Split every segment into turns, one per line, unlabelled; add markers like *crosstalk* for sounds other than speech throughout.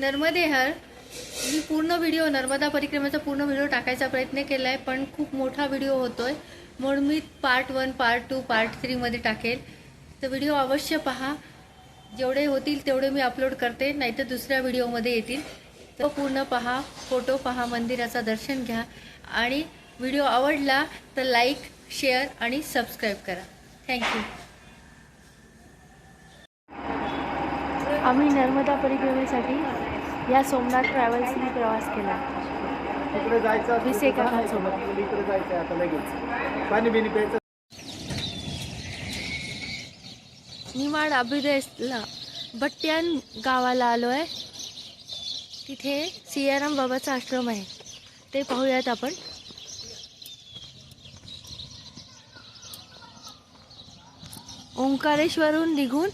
नर्मदे हर मी पूर्ण व्हिडिओ नर्मदा परिक्रमेचा पूर्ण व्हिडिओ टाकायचा प्रयत्न केला आहे पण खूप मोठा व्हिडिओ होतो आहे म्हणून मी part one part two part थ्रीमध्ये टाकेल. तर व्हिडिओ अवश्य पहा. जेवढे होतील तेवढे मी अपलोड करते नाहीतर दुसऱ्या व्हिडिओमध्ये येतील. तो पूर्ण पहा फोटो पहा मंदिराचं दर्शन घ्या. आणि व्हिडिओ आवडला तर लाईक शेअर आणि सबस्क्राईब करा. थँक्यू आम्ही नर्मदा परिक्रमेसाठी या सोमनाथ ट्रॅव्हल्सने प्रवास केला.
इकडे जायचं
वीस एका
इकडे जायचं आता लगेच. पाणी बिनी प्यायचं.
निमाड अभ्युदयला बट्ट्यान गावाला आलो आहे तिथे सियाराम बाबाचा आश्रम आहे. ते पाहूयात आपण. ओंकारेश्वरून निघून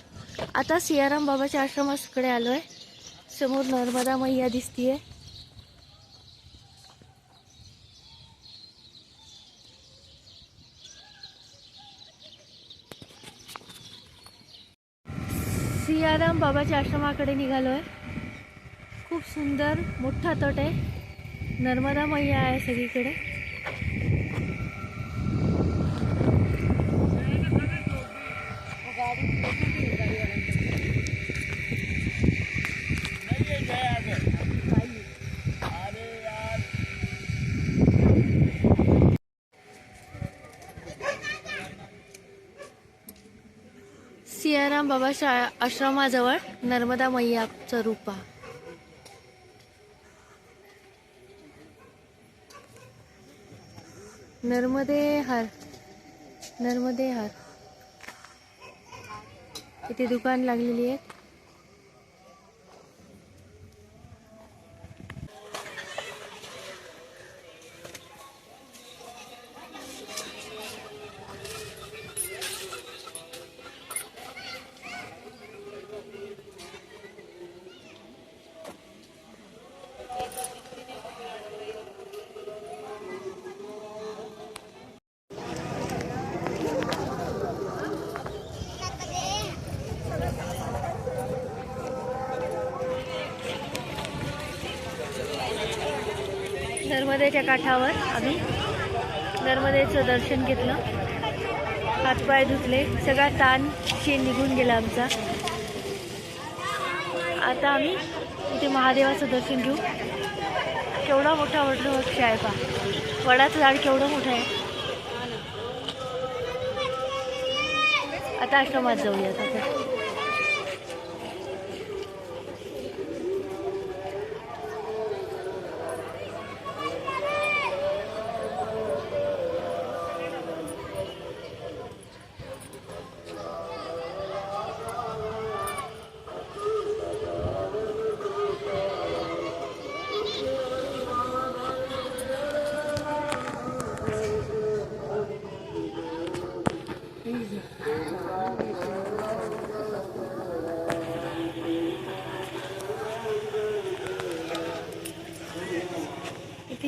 आता सियाराम बाबाच्या आश्रमाकडे आलो आहे समोर नर्मदा मैया दिसतीये. सियाराम बाबाच्या आश्रमाकडे निघालोय. खूप सुंदर मोठा तट आहे. नर्मदा मैया आहे सगळीकडे. सियाराम बाबाच्या आश्रमाजवळ नर्मदा मैयाचं रूप. पहा नर्मदे हर नर्मदे हर. इथे दुकान लागलेली आहे. नर्मदेच्या काठावर आम्ही नर्मदेचं दर्शन घेतलं. हातपाय धुतले. सगळा ताण शेण निघून गेला आमचा. आता आम्ही इथे महादेवाचं दर्शन घेऊ. केवढा मोठा वृक्ष आहे पा वडाचं झाड केवढं मोठं आहे. आता आश्रमात जाऊया आता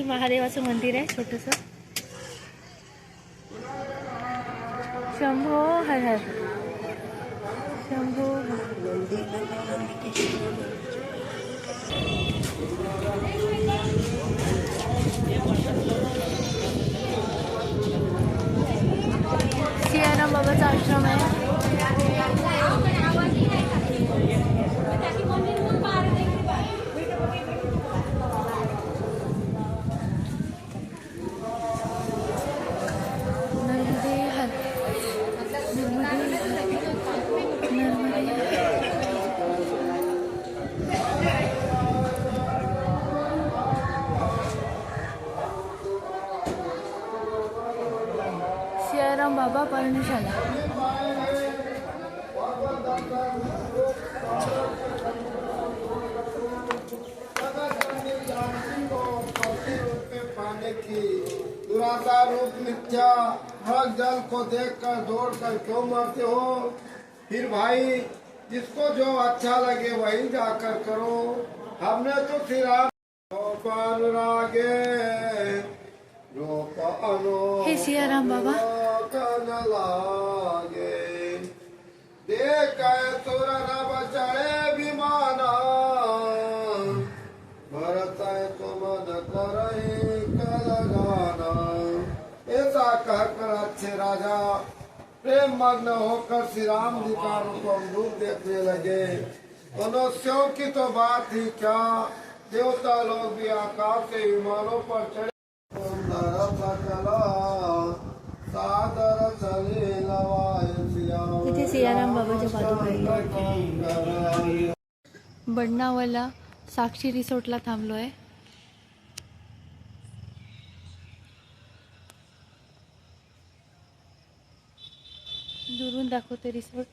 महादेवाचं मंदिर आहे छोटस. शंभो हर हर. शंभो हर सियाराम बाबाचा आश्रम आहे.
रूप मिथ्या हर जल को देखकर दौड़ कर क्यों मरते हो? फिर भाई जिसको जो अच्छा लगे वही जाकर करो। हमने तो फिर रूप अनो
हे सियाराम बाबा।
लागे। देख तुर मग्न होकर श्री राम जी का अनुपम रूप देखने लगे। मनुष्यों की तो बात ही क्या? देवता लोग भी आकाश के विमानों पर चढ़े।
इथे सियाराम बाबाच्या पादुका बडनावाला साक्षी रिसोर्टला थांबलो आहे दुरून दाखवते रिसॉर्ट.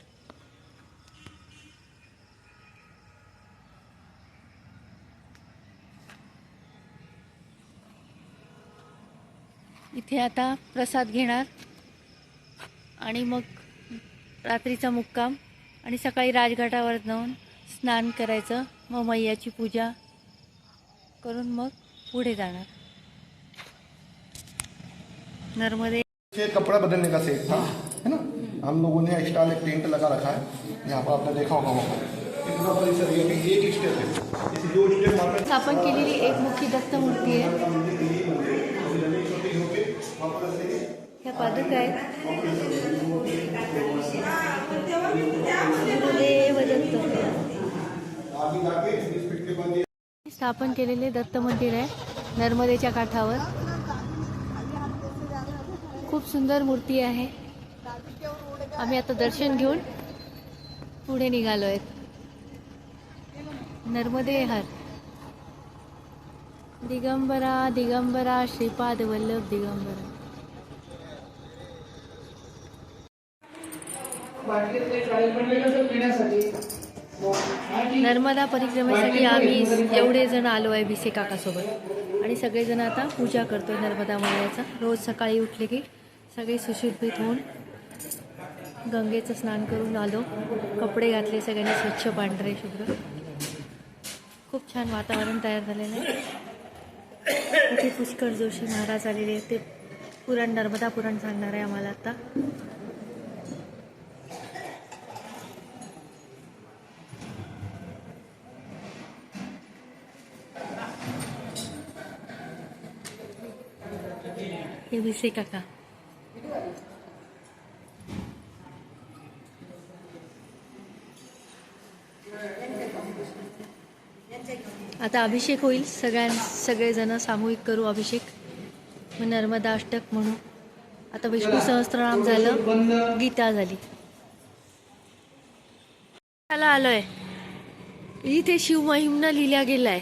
इथे आता प्रसाद घेणार. आणि मग रात्रीचा मुक्काम. आणि सकाळी राजघाटावर जाऊन स्नान करायचं. मग मैयाची पूजा करून मग पुढे जाणार. नर्मदे
कपड़ा बदलने का सेट. था हम लोगों ने एक्स्ट्रा एक टेंट लगा रखा है। यहाँ पर आपने देखा होगा वहाँ पर। ये पूरा परिसर ये अभी एक है। इसे दो
स्थापन केलेली एक मुखी दत्त मूर्ती आहे ह्या पादुका आहेत स्थापन केलेले दत्त मंदिर आहे नर्मदेच्या काठावर। खूप सुंदर मूर्ती आहे. आम्ही आता दर्शन घेऊन पुढे निघालो आहेत नर्मदे हर. दिगंबरा दिगंबरा श्रीपाद वल्लभ दिगंबरा. नर्मदा परिक्रमेसाठी आम्ही एवढे जण आलो आहे भिसे काकासोबत. आणि सगळेजण आता पूजा करतोय नर्मदा मैयाचा रोज सकाळी उठले की सगळे सुशोभित होऊन गंगेचं स्नान करून आलो. कपडे घातले सगळ्यांनी स्वच्छ पांढरे शुभ्र. खूप छान वातावरण तयार झालेलं आहे. इथे पुष्कर जोशी महाराज आलेले आहेत. ते पुराण नर्मदा पुराण सांगणार आहे आम्हाला आता. हे भिसे काका. आता अभिषेक होईल. सगळ्यां सगळेजण सामूहिक करू अभिषेक. मग नर्मदा अष्टक म्हणू आता विष्णू सहस्त्रनाम झालं. गीता झाली. त्याला आलोय. इथे शिवमहिमनं लिहिल्या गेलाय.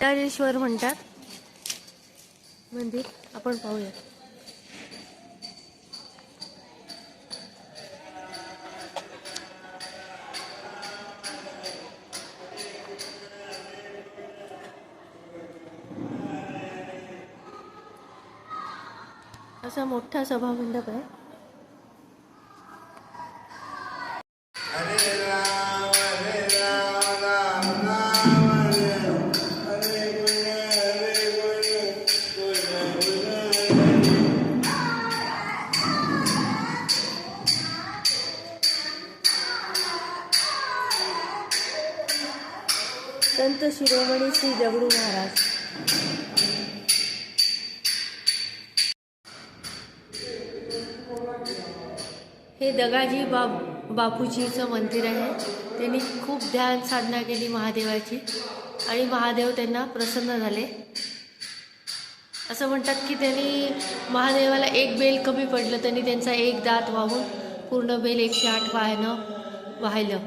केदारेश्वर म्हणतात. मंदिर आपण पाहूया. असा मोठा सभामंडप आहे. दगडू महाराज. हे दगाजी बाब बापूजीचं मंदिर आहे. त्यांनी खूप ध्यान साधना केली महादेवाची आणि महादेव त्यांना प्रसन्न झाले. असं म्हणतात की त्यांनी महादेवाला एक बेल कमी पडलं त्यांनी त्यांचा एक दात वाहून पूर्ण बेल एकशे आठ वाहनं वाहिलं.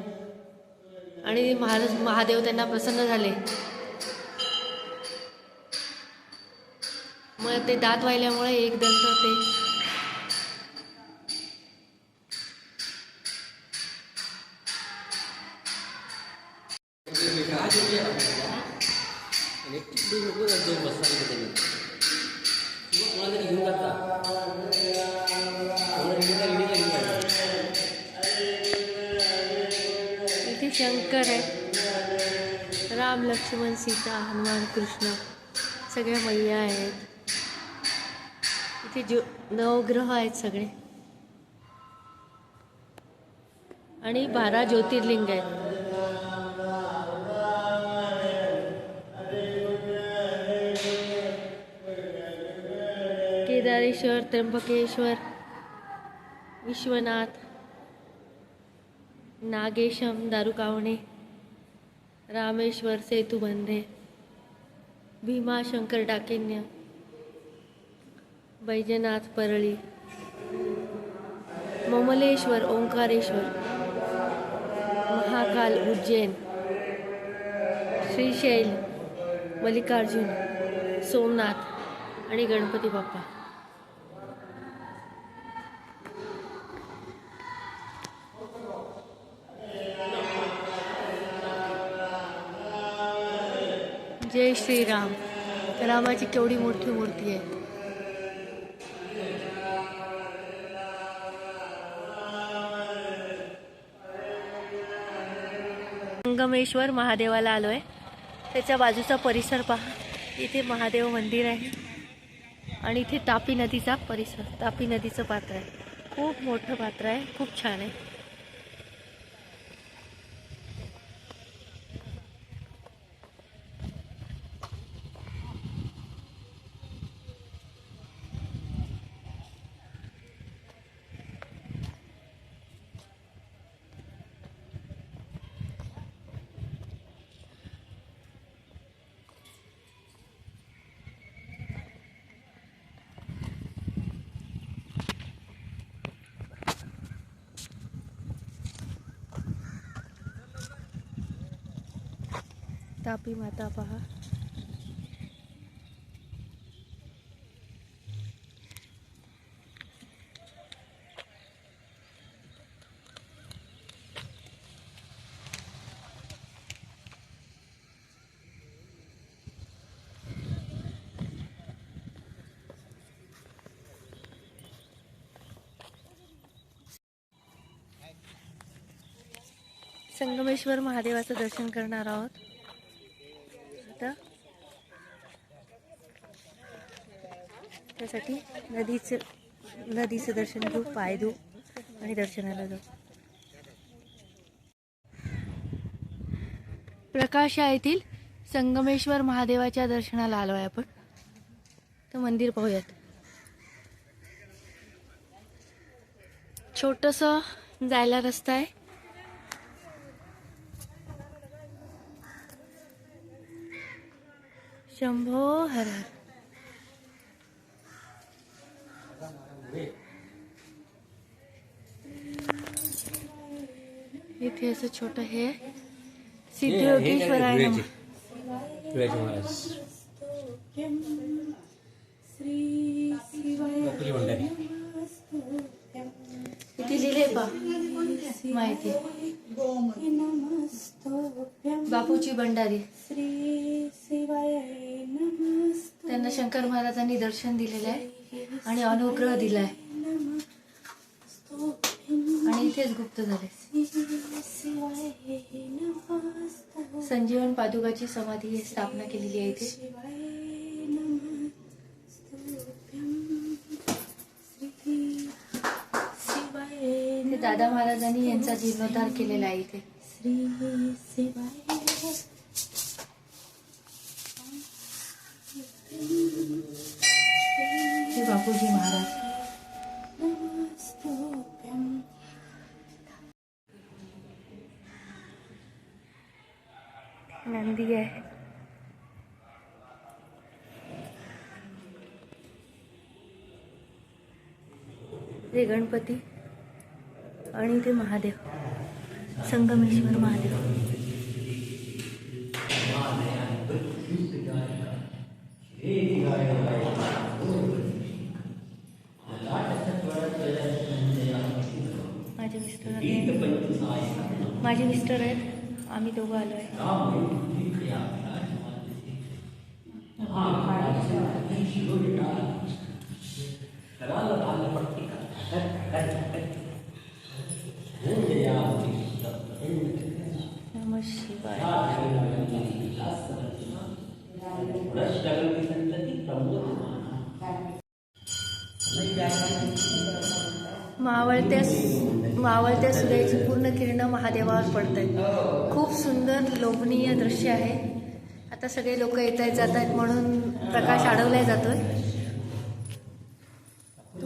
आणि महाराज महादेव त्यांना प्रसन्न झाले. मग ते दात वाहिल्यामुळे एक दंत ते इथे शंकर आहे. राम लक्ष्मण सीता हनुमान कृष्ण सगळ्या मैया आहेत. इथे जो नवग्रह आहेत सगळे. आणि बारा ज्योतिर्लिंग आहेत. केदारेश्वर त्र्यंबकेश्वर विश्वनाथ नागेशम दारुकावणे रामेश्वर सेतुबंधे भीमाशंकर डाकिन्य बैजनाथ परळी. ममलेश्वर ओंकारेश्वर. महाकाल उज्जैन. श्रीशैल मल्लिकार्जुन सोमनाथ आणि गणपती बाप्पा. जय श्रीराम. रामाची केवढी मोठी मूर्ती आहे. संगमेश्वर महादेवाला आलो आहे त्याच्या बाजूचा परिसर पहा. इथे महादेव मंदिर आहे. आणि इथे तापी नदीचा परिसर तापी नदीचं पात्र आहे. खूप मोठं पात्र आहे. खूप छान आहे. तापी माता पहा. संगमेश्वर महादेवाचं दर्शन करणार आहोत आता त्यासाठी नदीचं नदीचं दर्शन घेऊ पाय धू आणि दर्शनाला जाऊ. प्रकाशा येथील संगमेश्वर महादेवाच्या दर्शनाला आलो आहे आपण. तर मंदिर पाहूयात. छोटस जायला रस्ता आहे. शंभो हर हर. इथे असं छोट हे। आहे.
गोकुली भंडारी
इथे लिहिले पा माहिती। बापूची भंडारी। त्यांना शंकर महाराजांनी दर्शन दिलेलं आहे आणि अनुग्रह दिलाय. आणि इथेच गुप्त झाले. संजीवन पादुकाची समाधी स्थापना केलेली आहे इथे. दादा महाराजांनी यांचा जीर्णोद्धार केलेला आहे इथे. बापूजी महाराज. ते गणपती आणि ते महादेव. संगमेश्वर महादेव. माझे मिस्टर आले. माझे मिस्टर आहेत. आम्ही दोघं आलो आहे. मावळत्या मावळत्या सूर्याची पूर्ण किरणं महादेवावर पडत आहेत खूप सुंदर लोभनीय दृश्य आहे. आता सगळे लोक येत आहेत जात आहेत म्हणून प्रकाश अडवला जातोय.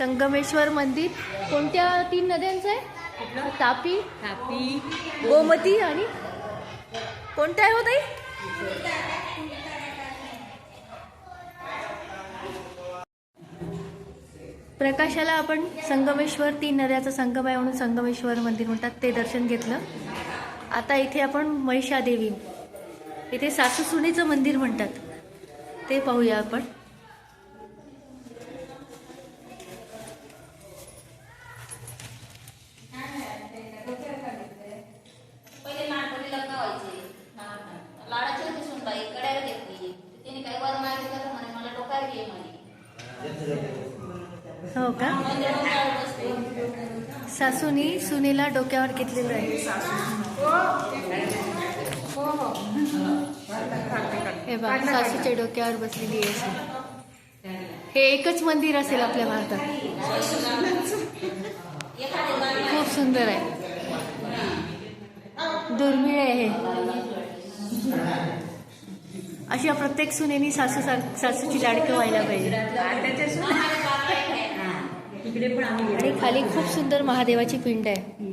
संगमेश्वर मंदिर. कोणत्या तीन नद्यांचं आहे? तापी
तापी
गोमती आणि कोणत्या आहे हो ताई? प्रकाशाला आपण संगमेश्वर तीन नद्याचा संगम आहे म्हणून संगमेश्वर मंदिर म्हणतात. ते दर्शन घेतलं. आता इथे आपण महिषादेवी इथे सासू सुनेचं मंदिर म्हणतात. ते पाहूया आपण
पहिले लहानपणी लग्न व्हायचे लाडाची होती सुनबाई कड्याला घेतली तिने काही वर मागितलं तर म्हणे मला डोक्यावर घे म्हणे
हो का
म्हणजे डोक्यावर बसते
सासूनी सुनेला डोक्यावर घेतलेलं आहे. हे बघ सासूच्या डोक्यावर बसलेली आहे हे एकच मंदिर असेल आपल्या भारतात. खूप सुंदर आहे. दुर्मिळ आहे हे. अशा प्रत्येक सुनेनी सासू सासूची लाडकं व्हायला पाहिजे.
इकडे पण आम्ही
आणि खाली खूप सुंदर महादेवाची पिंड आहे.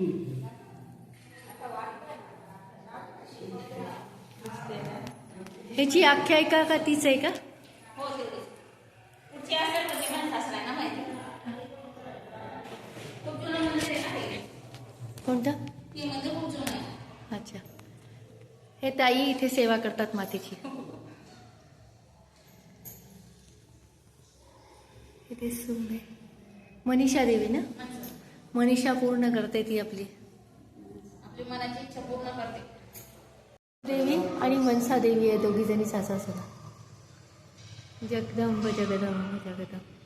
ह्याची आख्यायिका का तीच आहे का?
हो.
कोणतं? अच्छा. हे ताई इथे सेवा करतात मातेची. *laughs* इथे सून आहे. मनीषा देवी ना? मनीषा पूर्ण करते ती आपली.
आपली मनाची इच्छा पूर्ण करते.
देवी आणि मनसा देवी आहे दोघी जणी सासा. जगदंब जगदंब जगदंब.